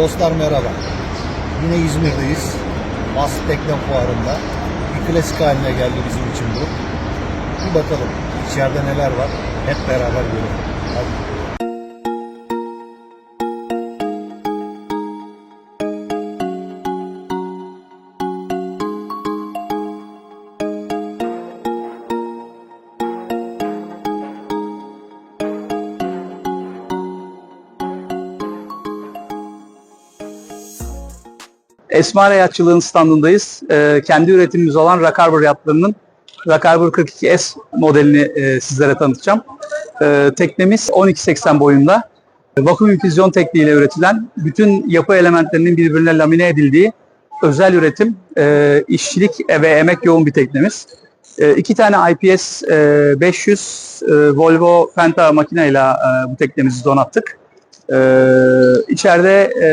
Dostlar merhaba. Yine İzmir'deyiz. Bas Tekne Fuarı'nda. Bir klasik haline geldi bizim için bu. Bir bakalım içeride neler var. Hep beraber görelim. Hadi. Esmar Yatçılığın standındayız. Ee, kendi üretimimiz olan Rock Harbor yatlarının Rock Harbor 42S modelini e, sizlere tanıtacağım. Ee, teknemiz 12.80 boyunda. Vakum infüzyon tekniğiyle üretilen bütün yapı elementlerinin birbirine lamine edildiği özel üretim, e, işçilik ve emek yoğun bir teknemiz. E, iki tane IPS e, 500 e, Volvo Penta makineyle e, bu teknemizi donattık. E, içeride e,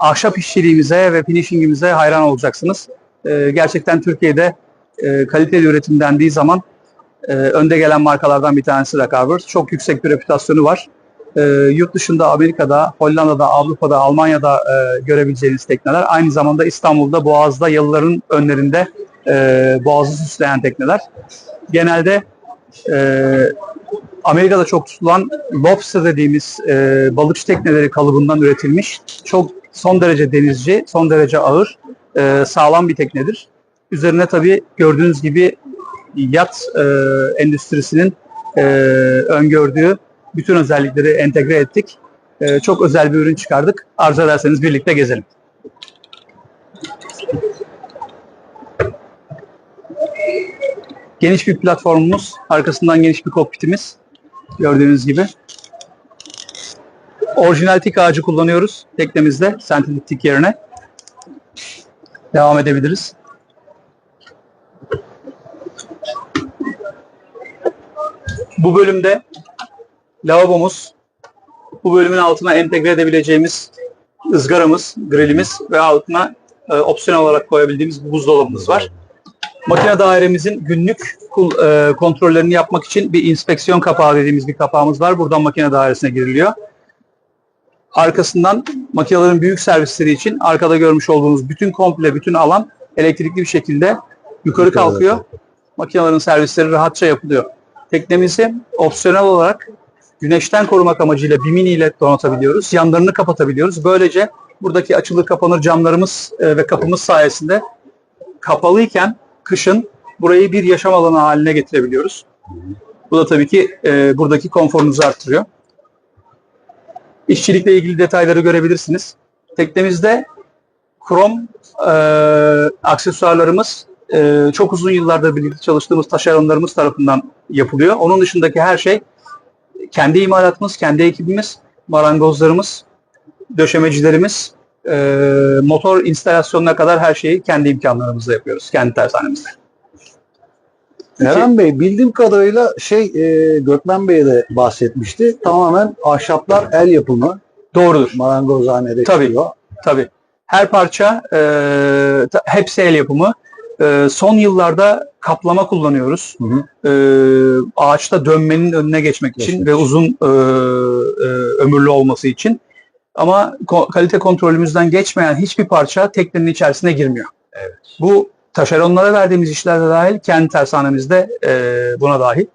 ahşap işçiliğimize ve finishingimize hayran olacaksınız. Ee, gerçekten Türkiye'de e, kaliteli üretim dendiği zaman e, önde gelen markalardan bir tanesi Harbor. Çok yüksek bir reputasyonu var. E, yurt dışında Amerika'da, Hollanda'da, Avrupa'da, Almanya'da e, görebileceğiniz tekneler. Aynı zamanda İstanbul'da Boğaz'da yalıların önlerinde e, Boğaz'ı süsleyen tekneler. Genelde e, Amerika'da çok tutulan lobster dediğimiz e, balıkçı tekneleri kalıbından üretilmiş çok son derece denizci, son derece ağır, e, sağlam bir teknedir. Üzerine tabii gördüğünüz gibi yat e, endüstrisinin e, öngördüğü bütün özellikleri entegre ettik. E, çok özel bir ürün çıkardık. Arzu ederseniz birlikte gezelim. Geniş bir platformumuz, arkasından geniş bir kokpitimiz. Gördüğünüz gibi. Orijinal tik ağacı kullanıyoruz teknemizde sentetik tik yerine. Devam edebiliriz. Bu bölümde lavabomuz, bu bölümün altına entegre edebileceğimiz ızgaramız, grillimiz ve altına e, opsiyonel olarak koyabildiğimiz buzdolabımız var. Makine dairemizin günlük e, kontrollerini yapmak için bir inspeksiyon kapağı dediğimiz bir kapağımız var. Buradan makine dairesine giriliyor. Arkasından makinelerin büyük servisleri için arkada görmüş olduğunuz bütün komple bütün alan elektrikli bir şekilde yukarı kalkıyor. Makinelerin servisleri rahatça yapılıyor. Teknemizi opsiyonel olarak güneşten korumak amacıyla Bimini ile donatabiliyoruz. Yanlarını kapatabiliyoruz. Böylece buradaki açılır kapanır camlarımız e, ve kapımız sayesinde kapalıyken kışın burayı bir yaşam alanı haline getirebiliyoruz. Bu da tabii ki e, buradaki konforunuzu arttırıyor. İşçilikle ilgili detayları görebilirsiniz. Teknemizde krom e, aksesuarlarımız e, çok uzun yıllardır birlikte çalıştığımız taşeronlarımız tarafından yapılıyor. Onun dışındaki her şey kendi imalatımız, kendi ekibimiz, marangozlarımız, döşemecilerimiz, e, motor instalasyonuna kadar her şeyi kendi imkanlarımızla yapıyoruz. Kendi tersanemizde. Eren Bey bildiğim kadarıyla şey e, Gökmen Bey de bahsetmişti. Tamamen ahşaplar el yapımı. Doğrudur. Marangozhanede Tabii. çıkıyor. Tabii. Her parça e, ta- hepsi el yapımı. E, son yıllarda kaplama kullanıyoruz. Hı hı. E, ağaçta dönmenin önüne geçmek için Geçmek ve uzun e, e, ömürlü olması için. Ama ko- kalite kontrolümüzden geçmeyen hiçbir parça teknenin içerisine girmiyor. Evet. Bu taşeronlara verdiğimiz işlerde dahil, kendi tersanemizde e, buna dahil.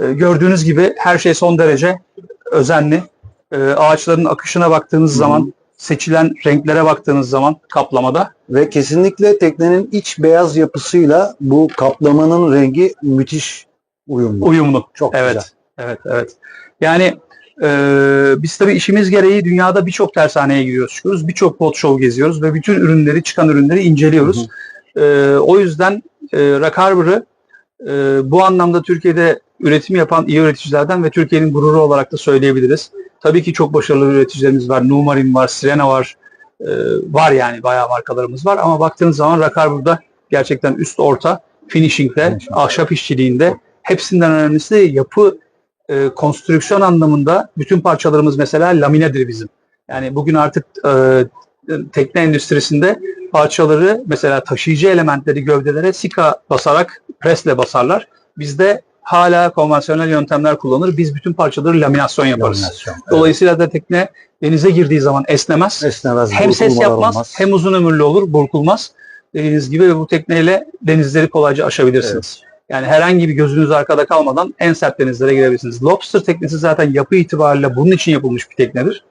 E, gördüğünüz gibi her şey son derece özenli. E, ağaçların akışına baktığınız Hı hı. zaman, seçilen renklere baktığınız zaman kaplamada Ve kesinlikle teknenin iç beyaz yapısıyla bu kaplamanın rengi müthiş uyumlu. uyumlu. Çok evet, güzel. evet, evet. Yani e, biz tabii işimiz gereği dünyada birçok tersaneye giriyoruz, çıkıyoruz. Birçok bot show geziyoruz ve bütün ürünleri, çıkan ürünleri inceliyoruz. E, o yüzden e, Rock Harbor'ı e, bu anlamda Türkiye'de üretim yapan iyi üreticilerden ve Türkiye'nin gururu olarak da söyleyebiliriz. Tabii ki çok başarılı üreticilerimiz var. Numarin var, Sirena var. E, var yani bayağı markalarımız var ama baktığınız zaman Rock Harbor'da gerçekten üst orta finishing'de, Finishing. ahşap işçiliğinde hepsinden önemlisi yapı e, konstrüksiyon anlamında bütün parçalarımız mesela laminedir bizim. Yani bugün artık e, tekne endüstrisinde parçaları mesela taşıyıcı elementleri gövdelere sika basarak presle basarlar. Bizde hala konvansiyonel yöntemler kullanır. Biz bütün parçaları laminasyon yaparız. Laminasyon. Evet. Dolayısıyla da tekne denize girdiği zaman esnemez. Esnemez. Hem ses yapmaz, olmaz. hem uzun ömürlü olur, burkulmaz. Dediğiniz gibi bu tekneyle denizleri kolayca aşabilirsiniz. Yani herhangi bir gözünüz arkada kalmadan en sert denizlere girebilirsiniz. Lobster teknesi zaten yapı itibariyle bunun için yapılmış bir teknedir.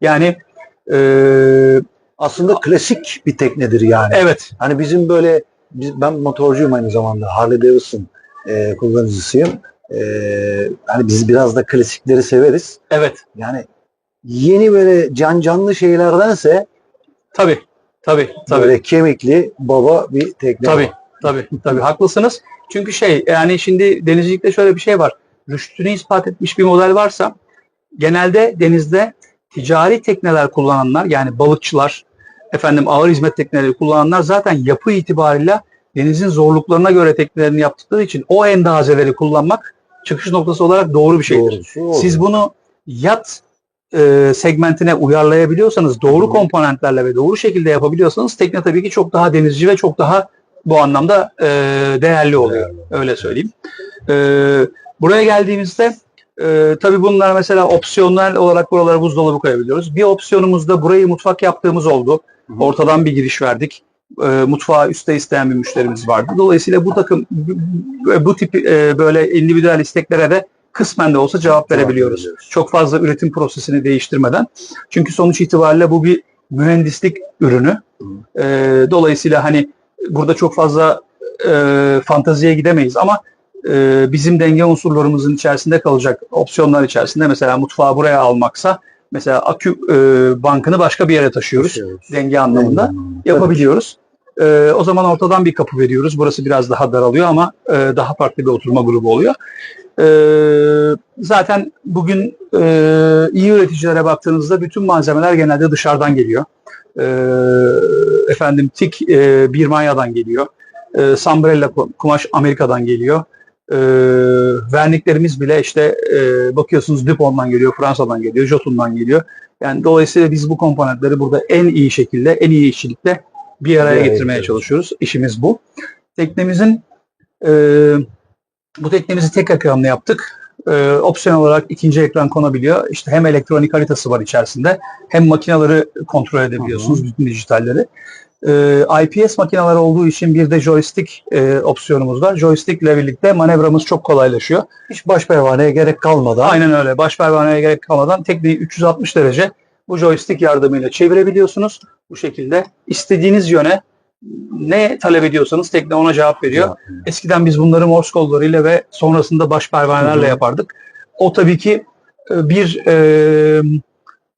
Yani eee, Aslında klasik bir teknedir yani. evet, Hani bizim böyle biz, ben motorcuyum aynı zamanda. Harley Davidson e, kullanıcısıyım. E, hani biz biraz da klasikleri severiz. evet, Yani yeni böyle can canlı şeylerdense tabii, tabii, tabii. böyle kemikli baba bir tekne. Tabii, var. tabii, tabii haklısınız. Çünkü şey yani şimdi denizcilikte şöyle bir şey var. Rüştünü ispat etmiş bir model varsa genelde denizde ticari tekneler kullananlar yani balıkçılar, efendim ağır hizmet tekneleri kullananlar zaten yapı itibariyle denizin zorluklarına göre teknelerini yaptıkları için o endazeleri kullanmak çıkış noktası olarak doğru bir şeydir. Doğrusu o. Siz bunu yat e, segmentine uyarlayabiliyorsanız, doğru Hı. komponentlerle ve doğru şekilde yapabiliyorsanız tekne tabii ki çok daha denizci ve çok daha bu anlamda e, değerli oluyor. Değerli. Öyle söyleyeyim. E, buraya geldiğimizde e, tabii bunlar mesela opsiyonel olarak buralara buzdolabı koyabiliyoruz. Bir opsiyonumuz da burayı mutfak yaptığımız oldu. Ortadan bir giriş verdik. E, mutfağı üstte isteyen bir müşterimiz vardı. Dolayısıyla bu takım bu, bu tip e, böyle individual isteklere de kısmen de olsa cevap verebiliyoruz. Çok fazla üretim prosesini değiştirmeden. Çünkü sonuç itibariyle bu bir mühendislik ürünü. E, dolayısıyla hani burada çok fazla e, fantaziye gidemeyiz ama e, bizim denge unsurlarımızın içerisinde kalacak opsiyonlar içerisinde mesela mutfağı buraya almaksa mesela akü e, bankını başka bir yere taşıyoruz denge anlamında yapabiliyoruz. Ee, o zaman ortadan bir kapı veriyoruz. Burası biraz daha daralıyor ama e, daha farklı bir oturma grubu oluyor. Ee, zaten bugün e, iyi üreticilere baktığınızda bütün malzemeler genelde dışarıdan geliyor. Ee, efendim tik e, Birmanya'dan geliyor. E, Sambrella ku- kumaş Amerika'dan geliyor. E, verniklerimiz bile işte e, bakıyorsunuz Dupont'dan geliyor, Fransa'dan geliyor, Jotun'dan geliyor. Yani dolayısıyla biz bu komponentleri burada en iyi şekilde, en iyi işçilikle bir araya araya getirmeye getiriyoruz. çalışıyoruz. İşimiz bu. Teknemizin e, bu teknemizi tek ekranlı yaptık. E, opsiyon olarak ikinci ekran konabiliyor. İşte hem elektronik haritası var içerisinde hem makineleri kontrol edebiliyorsunuz, bütün dijitalleri. E, IPS makineler olduğu için bir de joystick e, opsiyonumuz var. Joystick ile birlikte manevramız çok kolaylaşıyor. Hiç baş pervaneye gerek kalmadan Aynen öyle. Baş pervaneye gerek kalmadan tekneyi 360 derece bu joystick yardımıyla çevirebiliyorsunuz. Bu şekilde istediğiniz yöne ne talep ediyorsanız tekne ona cevap veriyor. Eskiden biz bunları Morse kodlarıyla ve sonrasında baş pervanelerle yapardık. O tabii ki e, bir e,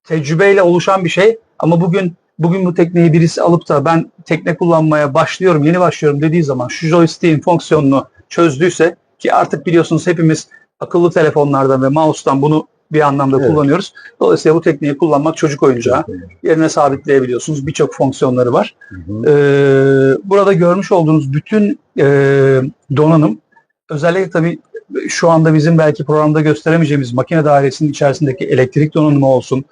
tecrübeyle oluşan bir şey ama bugün bugün bu tekneyi birisi alıp da ben tekne kullanmaya başlıyorum, yeni başlıyorum dediği zaman şu joystick'in fonksiyonunu çözdüyse ki artık biliyorsunuz hepimiz akıllı telefonlardan ve mouse'tan bunu bir anlamda Evet. kullanıyoruz. Dolayısıyla bu tekneyi kullanmak çocuk oyuncağı. Yerine sabitleyebiliyorsunuz. Birçok fonksiyonları var. Hı hı. Ee, burada görmüş olduğunuz bütün e, donanım özellikle tabii şu anda bizim belki programda gösteremeyeceğimiz makine dairesinin içerisindeki elektrik donanımı olsun,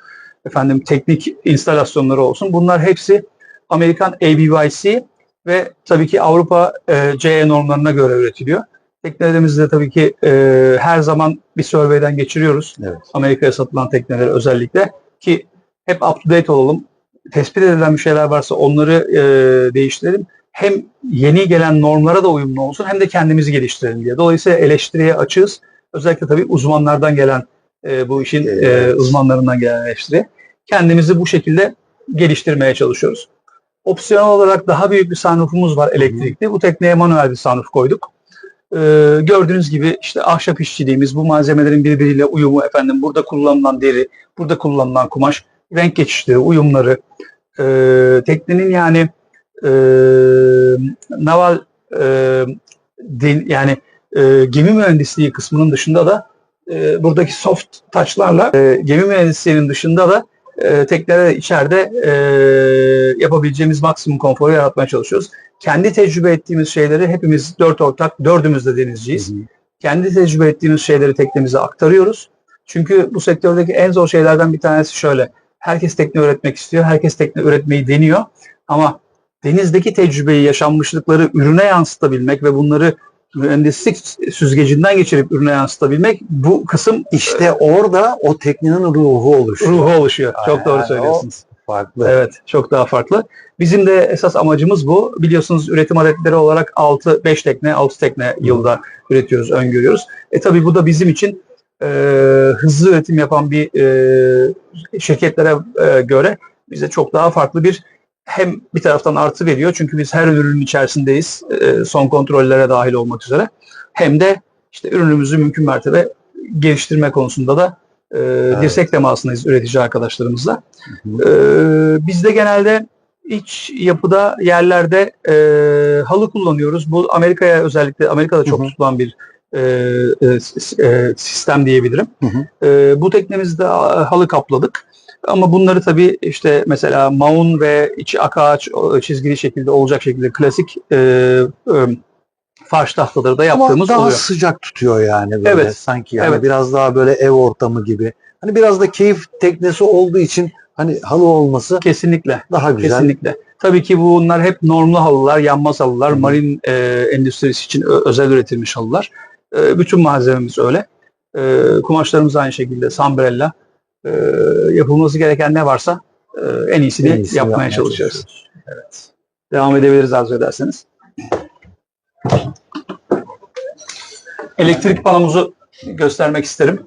efendim teknik instalasyonları olsun. Bunlar hepsi Amerikan ABYC ve tabii ki Avrupa e, CE normlarına göre üretiliyor. Teknelerimizde tabii ki e, her zaman bir survey'den geçiriyoruz. Evet. Amerika'ya satılan tekneleri özellikle ki hep up to date olalım. Tespit edilen bir şeyler varsa onları e, değiştirelim. Hem yeni gelen normlara da uyumlu olsun hem de kendimizi geliştirelim diye. Dolayısıyla eleştiriye açığız. Özellikle tabii uzmanlardan gelen e, bu işin e, uzmanlarından gelen eleştiri. Kendimizi bu şekilde geliştirmeye çalışıyoruz. Opsiyonel olarak daha büyük bir sunroofumuz var elektrikli. Bu tekneye manuel bir sunroof koyduk. Ee, gördüğünüz gibi işte ahşap işçiliğimiz, bu malzemelerin birbiriyle uyumu, efendim burada kullanılan deri, burada kullanılan kumaş, renk geçişleri, uyumları, ee, teknenin yani ee, naval ee, din, yani ee, gemi mühendisliği kısmının dışında da ee, buradaki soft touchlarla ee, gemi mühendisliğinin dışında da e, teknelere içeride e, yapabileceğimiz maksimum konforu yaratmaya çalışıyoruz. Kendi tecrübe ettiğimiz şeyleri hepimiz dört ortak, dördümüz de denizciyiz. Hı hı. Kendi tecrübe ettiğimiz şeyleri teknemize aktarıyoruz. Çünkü bu sektördeki en zor şeylerden bir tanesi şöyle. Herkes tekne üretmek istiyor, herkes tekne üretmeyi deniyor. Ama denizdeki tecrübeyi, yaşanmışlıkları ürüne yansıtabilmek ve bunları mühendislik süzgecinden geçirip ürüne yansıtabilmek bu kısım İşte orada o teknenin ruhu oluşuyor. ruhu oluşuyor. Çok doğru söylüyorsunuz. Farklı. Evet, çok daha farklı. Bizim de esas amacımız bu. Biliyorsunuz üretim adetleri olarak 6 5 tekne, 6 tekne yılda üretiyoruz, öngörüyoruz. E tabii bu da bizim için e, hızlı üretim yapan bir e, şirketlere e, göre bize çok daha farklı bir hem bir taraftan artı veriyor çünkü biz her ürünün içerisindeyiz e, son kontrollere dahil olmak üzere hem de işte ürünümüzü mümkün mertebe geliştirme konusunda da e, dirsek temasındayız üretici arkadaşlarımızla. Hı Ee, biz de genelde iç yapıda yerlerde e, halı kullanıyoruz. Bu Amerika'ya özellikle Amerika'da çok Hı hı. tutulan bir e, e, e, sistem diyebilirim. Hı hı. E, bu teknemizde halı kapladık. Ama bunları tabii işte mesela maun ve içi akaç çizgili şekilde olacak şekilde klasik e, e, farş tahtaları da Ama yaptığımız daha oluyor. sıcak tutuyor yani böyle Evet. sanki yani Evet. biraz daha böyle ev ortamı gibi. Hani biraz da keyif teknesi olduğu için hani halı olması Kesinlikle. daha güzel. Kesinlikle. Tabii ki bunlar hep normlu halılar, yanmaz halılar, hı. marin e, endüstrisi için özel üretilmiş halılar. E, bütün malzememiz öyle. E, kumaşlarımız aynı şekilde Sambrella. E, yapılması gereken ne varsa e, en iyisini En iyisini yapmaya, çalışıyoruz. Evet. Devam edebiliriz arzu ederseniz. Elektrik panomuzu göstermek isterim.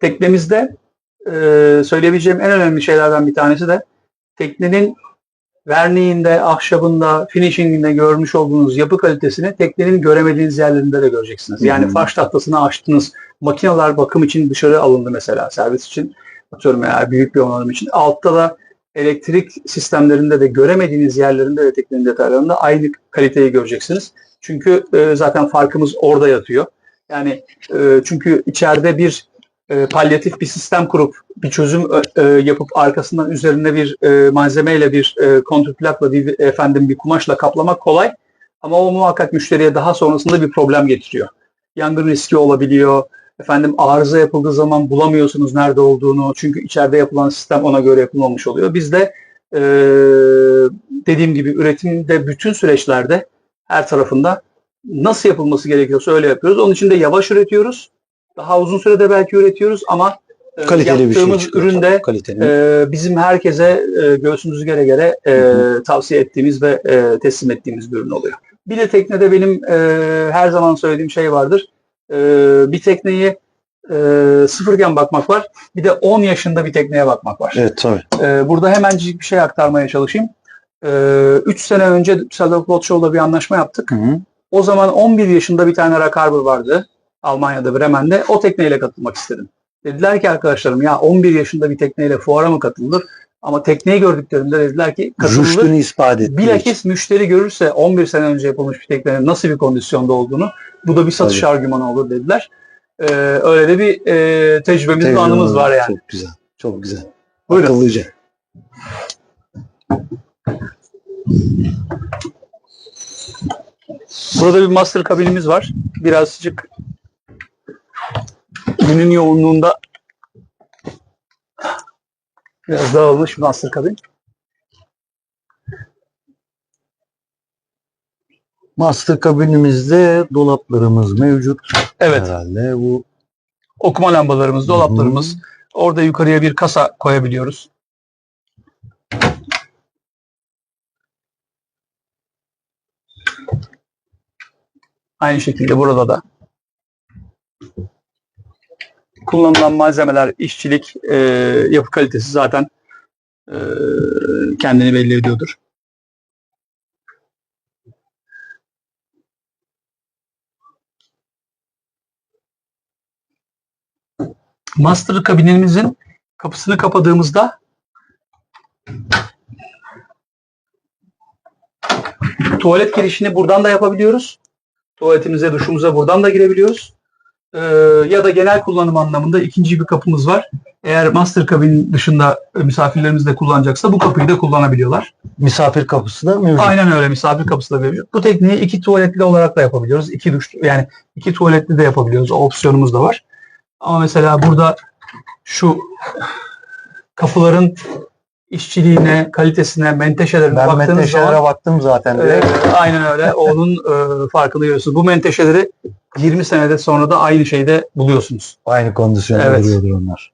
Teknemizde e, söyleyebileceğim en önemli şeylerden bir tanesi de teknenin verniğinde, ahşabında, finishinginde görmüş olduğunuz yapı kalitesini teknenin göremediğiniz yerlerinde de göreceksiniz. Yani hı. farş tahtasını açtınız, makineler bakım için dışarı alındı mesela servis için atıyorum eğer büyük bir onarım için. Altta da elektrik sistemlerinde de göremediğiniz yerlerinde de teknenin detaylarında aynı kaliteyi göreceksiniz. Çünkü e, zaten farkımız orada yatıyor. Yani e, çünkü içeride bir e, palyatif bir sistem kurup bir çözüm e, yapıp arkasından üzerine bir e, malzemeyle bir e, kontrplakla bir efendim bir kumaşla kaplamak kolay ama o muhakkak müşteriye daha sonrasında bir problem getiriyor. Yangın riski olabiliyor. Efendim arıza yapıldığı zaman bulamıyorsunuz nerede olduğunu. Çünkü içeride yapılan sistem ona göre yapılmamış oluyor. Biz de e, dediğim gibi üretimde bütün süreçlerde her tarafında nasıl yapılması gerekiyorsa öyle yapıyoruz. Onun için de yavaş üretiyoruz. Daha uzun sürede belki üretiyoruz ama e, Kaliteli bir şey yaptığımız çıkıyor. üründe Kaliteli. e, bizim herkese e, göğsümüzü gere gere e, Hı tavsiye ettiğimiz ve e, teslim ettiğimiz bir ürün oluyor. Bir de teknede benim e, her zaman söylediğim şey vardır. E, bir tekneyi e, sıfırken bakmak var. Bir de 10 yaşında bir tekneye bakmak var. Evet tabii. E, burada hemencik bir şey aktarmaya çalışayım. 3 sene önce Düsseldorf Boat bir anlaşma yaptık. Hı hı. O zaman 11 yaşında bir tane Rock Harbor vardı. Almanya'da Bremen'de. O tekneyle katılmak istedim. Dediler ki arkadaşlarım ya 11 yaşında bir tekneyle fuara mı katılır? Ama tekneyi gördüklerinde dediler ki katılır. Rüştünü ispat etti. Bilakis müşteri görürse 11 sene önce yapılmış bir teknenin nasıl bir kondisyonda olduğunu bu da bir satış Tabii. argümanı olur dediler. Ee, öyle de bir e, tecrübemiz, bir anımız var yani. Çok güzel. Çok güzel. Buyurun. Akıllıca. Burada bir master kabinimiz var. Birazcık günün yoğunluğunda biraz dağılmış bir master kabin. Master kabinimizde dolaplarımız mevcut. Evet. Herhalde bu Okuma lambalarımız, dolaplarımız. Orada yukarıya bir kasa koyabiliyoruz. Aynı şekilde burada da kullanılan malzemeler, işçilik, e, yapı kalitesi zaten e, kendini belli ediyordur. Master kabinimizin kapısını kapadığımızda tuvalet girişini buradan da yapabiliyoruz. Tuvaletimize, duşumuza buradan da girebiliyoruz. Ee, ya da genel kullanım anlamında ikinci bir kapımız var. Eğer master kabin dışında e, misafirlerimiz de kullanacaksa bu kapıyı da kullanabiliyorlar. misafir kapısı da mevcut. Aynen öyle misafir kapısı da mevcut. Bu tekniği iki tuvaletli olarak da yapabiliyoruz. İki duş yani iki tuvaletli de yapabiliyoruz. O opsiyonumuz da var. Ama mesela burada şu kapıların işçiliğine, kalitesine, menteşelerine Ben baktığınız menteşelere zaman baktım zaten. e, aynen öyle. Onun e, farkını görüyorsunuz. Bu menteşeleri 20 senede sonra da aynı şeyde buluyorsunuz. Aynı kondisyonda Evet. duruyordur onlar.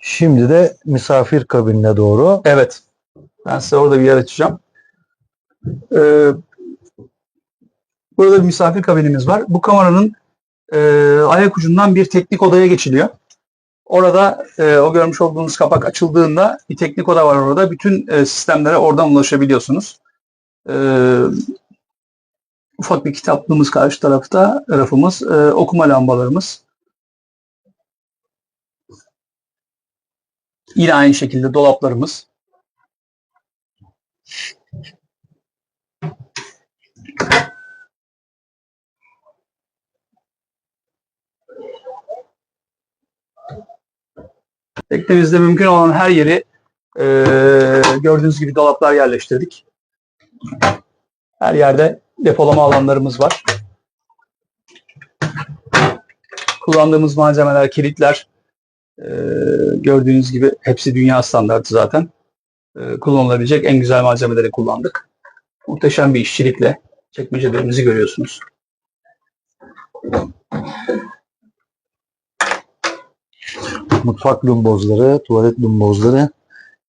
Şimdi de misafir kabinine doğru. Evet. Ben size orada bir yer açacağım. Ee, burada bir misafir kabinimiz var. Bu kameranın e, ayak ucundan bir teknik odaya geçiliyor. Orada e, o görmüş olduğunuz kapak açıldığında bir teknik oda var orada. Bütün e, sistemlere oradan ulaşabiliyorsunuz. E, ufak bir kitaplığımız karşı tarafta rafımız, e, okuma lambalarımız. Yine aynı şekilde dolaplarımız. Teknemizde mümkün olan her yeri eee, gördüğünüz gibi dolaplar yerleştirdik. Her yerde depolama alanlarımız var. Kullandığımız malzemeler, kilitler eee, gördüğünüz gibi hepsi dünya standartı zaten. Eee, kullanılabilecek en güzel malzemeleri kullandık. Muhteşem bir işçilikle çekmecelerimizi görüyorsunuz. Mutfak lumbozları, tuvalet lumbozları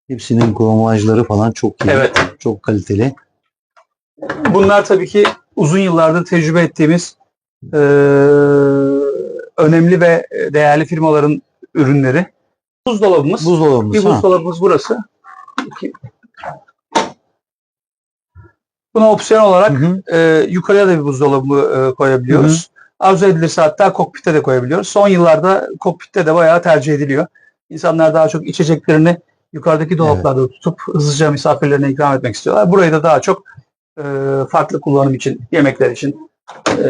hepsinin kromajları falan çok iyi. Evet. Çok kaliteli. Bunlar tabii ki uzun yıllardır tecrübe ettiğimiz eee, önemli ve değerli firmaların ürünleri. Buzdolabımız. Buzdolabımız. bir ha. buzdolabımız burası. İki. Buna opsiyon olarak Hı hı. e, yukarıya da bir buzdolabı e, koyabiliyoruz. Arzu edilirse hatta kokpite de koyabiliyoruz. Son yıllarda kokpitte de bayağı tercih ediliyor. İnsanlar daha çok içeceklerini yukarıdaki dolaplarda tutup hızlıca misafirlerine ikram etmek istiyorlar. Burayı da daha çok e, farklı kullanım için, yemekler için e,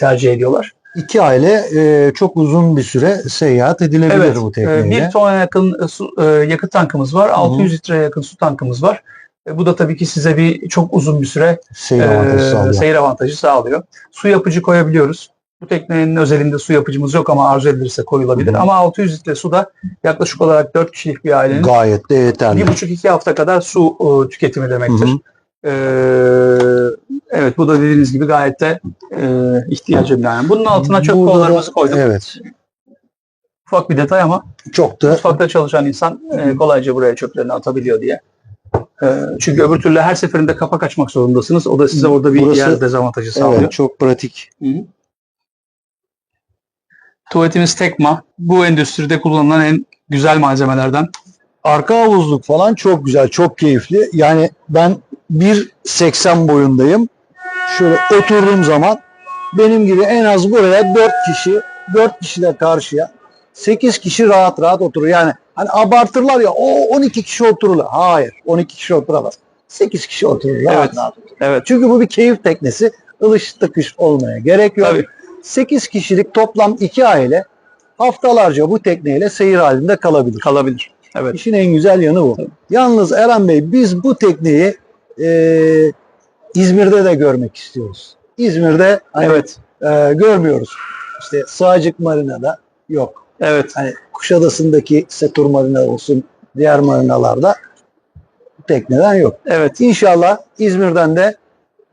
tercih ediyorlar. İki aile e, çok uzun bir süre seyahat edilebilir Evet, bu e, tekneyle. bir tona yakın e, su, e, yakıt tankımız var. 600 litreye yakın su tankımız var. E, bu da tabii ki size bir çok uzun bir süre Seyir e, avantajı sağlıyor. seyir avantajı sağlıyor. Su yapıcı koyabiliyoruz. Bu teknenin özelinde su yapıcımız yok ama arzu edilirse koyulabilir. Hı hı. Ama 600 litre su da yaklaşık olarak 4 kişilik bir ailenin Gayet de yeterli. bir buçuk iki hafta kadar su e, tüketimi demektir. Hı hı. E, evet bu da dediğiniz gibi gayet de e, ihtiyacı binaen. Bunun altına çöp Burada da- kovalarımızı koyduk. Evet. Ufak bir detay ama Çok da mutfakta çalışan insan e, kolayca buraya çöplerini atabiliyor diye. E, çünkü öbür türlü her seferinde kapak açmak zorundasınız. O da size orada bir Burası- yer dezavantajı sağlıyor. evet, çok pratik. Tuvaletimiz Tekma. Bu endüstride kullanılan en güzel malzemelerden. Arka havuzluk falan çok güzel, çok keyifli. Yani ben 1.80 boyundayım. Şöyle oturduğum zaman benim gibi en az buraya 4 kişi, 4 kişi de karşıya 8 kişi rahat rahat oturur. Yani hani abartırlar ya o 12 kişi otururlar. Hayır 12 kişi oturamaz. 8 kişi oturur rahat Evet. rahat. Evet. Çünkü bu bir keyif teknesi. Ilış tıkış olmaya gerek yok. Tabii. 8 kişilik toplam 2 aile haftalarca bu tekneyle seyir halinde kalabilir. Kalabilir. Evet. İşin en güzel yanı bu. Yalnız Eren Bey biz bu tekneyi e, İzmir'de de görmek istiyoruz. İzmir'de hani, Evet. e, görmüyoruz. İşte Sığacık Marina'da yok. Evet. Hani Kuşadası'ndaki Setur Marina olsun diğer marinalarda tekneden yok. Evet. İnşallah İzmir'den de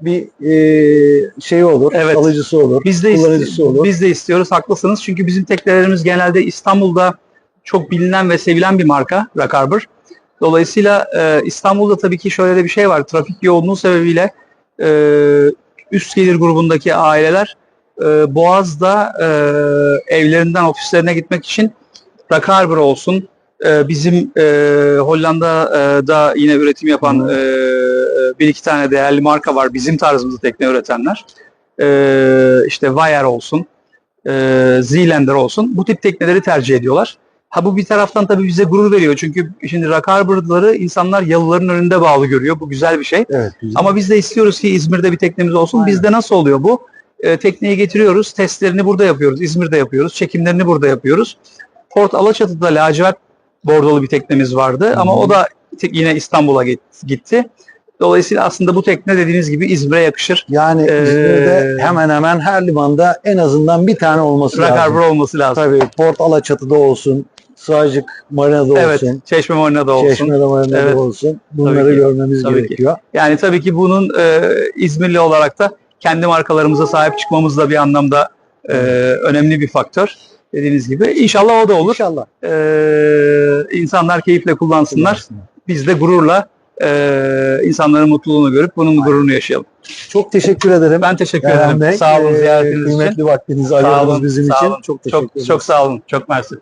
bir e, şey olur, Evet. alıcısı olur, Biz de, kullanıcısı olur. biz de istiyoruz. Haklısınız. Çünkü bizim teknelerimiz genelde İstanbul'da çok bilinen ve sevilen bir marka Rock Harbor. Dolayısıyla e, İstanbul'da tabii ki şöyle de bir şey var. Trafik yoğunluğu sebebiyle e, üst gelir grubundaki aileler e, Boğaz'da e, evlerinden ofislerine gitmek için Rock Harbor olsun. e, bizim e, Hollanda'da yine üretim yapan e, bir iki tane değerli marka var. Bizim tarzımızda tekne üretenler. E, işte Vayer olsun, e, Zealander olsun. Bu tip tekneleri tercih ediyorlar. Ha bu bir taraftan tabii bize gurur veriyor. Çünkü şimdi Rock Harbor'ları insanlar yalıların önünde bağlı görüyor. Bu güzel bir şey. Evet, güzel. Ama biz de istiyoruz ki İzmir'de bir teknemiz olsun. Aynen. Bizde nasıl oluyor bu? E, tekneyi getiriyoruz, testlerini burada yapıyoruz, İzmir'de yapıyoruz, çekimlerini burada yapıyoruz. Port Alaçatı'da lacivert bordolu bir teknemiz vardı Hı hı. ama o da yine İstanbul'a git- gitti. Dolayısıyla aslında bu tekne dediğiniz gibi İzmir'e yakışır. Yani Ee, İzmir'de hemen hemen her limanda en azından bir tane olması Rock lazım. Harbor olması lazım. Tabii Port Alaçatı'da olsun, Sığacık Marina'da Evet, olsun, Çeşme Marina'da olsun. Çeşme'de Marina'da Evet. olsun. Bunları Tabii ki. görmemiz Tabii ki. gerekiyor. Yani tabii ki bunun e, İzmirli olarak da kendi markalarımıza sahip çıkmamız da bir anlamda e, önemli bir faktör. Dediğiniz gibi. İnşallah o da olur. İnşallah. E, insanlar keyifle kullansınlar. Biz de gururla e, insanların mutluluğunu görüp bunun gururunu yaşayalım. Çok teşekkür ederim. Ben teşekkür ederim. Bey, Sağ olun Ee, ziyaretiniz için. Kıymetli vaktinizi ayırdınız bizim sağ için. olun. Çok teşekkür Çok, ederim. çok sağ olun. Çok mersi.